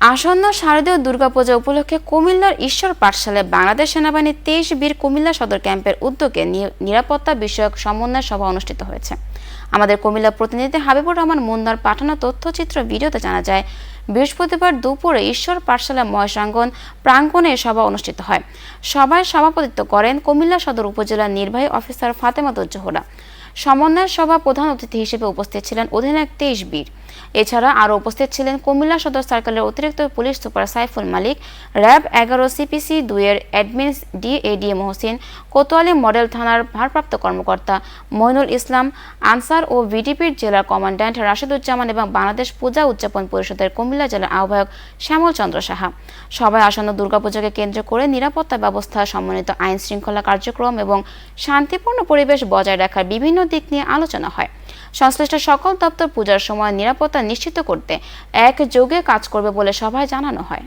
আসন্ন শারদীয় দুর্গাপূজা উপলক্ষে কুমিল্লার ঈশ্বর পাঠশালে বাংলাদেশ সেনাবাহিনী তেইশ বীর কুমিল্লা সদর ক্যাম্পের উদ্যোগে নিরাপত্তা বিষয়ক সমন্বয় সভা অনুষ্ঠিত হয়েছে। আমাদের কুমিল্লা প্রতিনিধি হাবিবুর রহমান মুন্নার পাঠানো তথ্যচিত্র ভিডিওতে জানা যায়, বৃহস্পতিবার দুপুরে ঈশ্বর পাঠশালা মহাসাঙ্গন প্রাঙ্গণে সভা অনুষ্ঠিত হয়। সভায় সভাপতিত্ব করেন কুমিল্লা সদর উপজেলার নির্বাহী অফিসার ফাতেমাতুজ্জোহরা সমন্বয় সভা প্রধান অতিথি হিসেবে উপস্থিত ছিলেন অধিনায়ক তেইশ বীর। এছাড়া আরও উপস্থিত ছিলেন কুমিল্লা সদর সার্কেলের অতিরিক্ত police super Saiful Malik, RAB এগারো সিপিসি দুইয়ের admin DADA Mohsin, Kotwali model থানার ভারপ্রাপ্ত কর্মকর্তা মইনুল ইসলাম, আনসার ও ভিডিপির জেলার কমান্ড্যান্ট রাশেদুজ্জামান এবং বাংলাদেশ পূজা উদযাপন পরিষদের কুমিল্লা জেলার আহ্বায়ক শ্যামল চন্দ্র সাহা। সবাই আসন্ন দুর্গাপূজাকে কেন্দ্র করে নিরাপত্তা ব্যবস্থা সমন্বিত আইন শৃঙ্খলা কার্যক্রম এবং শান্তিপূর্ণ পরিবেশ বজায় রাখার বিভিন্ন দিক নিয়ে আলোচনা হয়। সংশ্লিষ্ট সকল দপ্তর পূজার সময় নিরাপত্তা নিশ্চিত করতে একযোগে কাজ করবে বলে সভায় জানানো হয়।